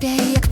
day.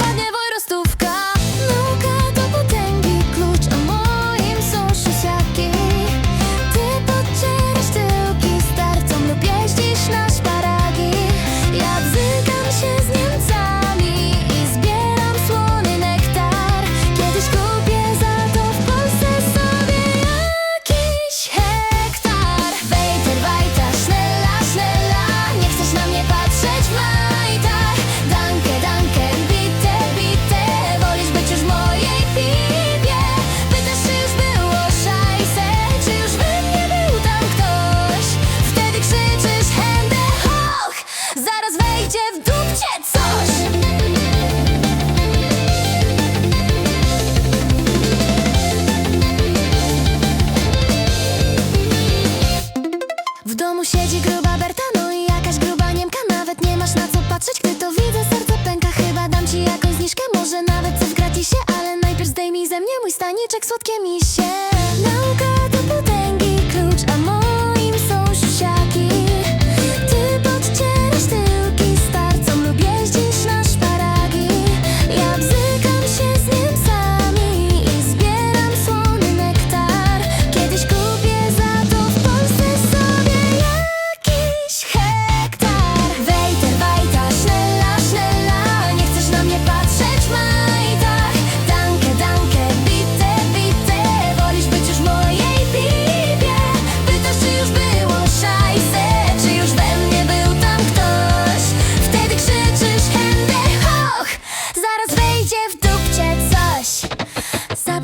domu siedzi gruba Berta, no i jakaś gruba Niemka. Nawet nie masz na co patrzeć, gdy to widzę, serce pęka. Chyba dam ci jakąś zniżkę, może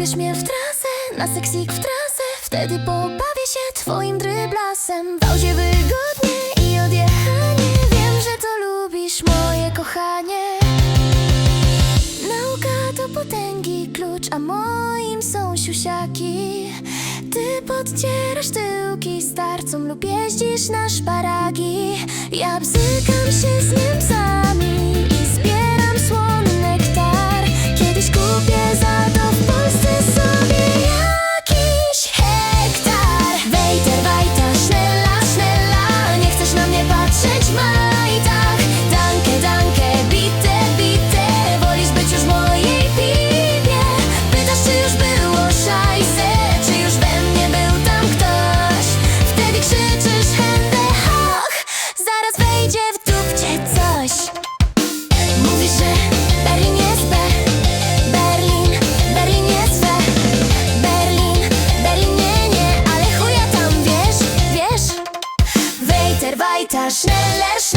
Zabierz mnie w trasę, na seksik w trasę Wtedy pobawię się twoim dryblasem. Wałzie wygodnie i odjechanie Wiem, że to lubisz, moje kochanie. Nauka to potęgi klucz, a moim są siusiaki. Ty podcierasz tyłki starcom lub jeździsz na szparagi. Ja bzykam się z nim sami. Nasz najlepszy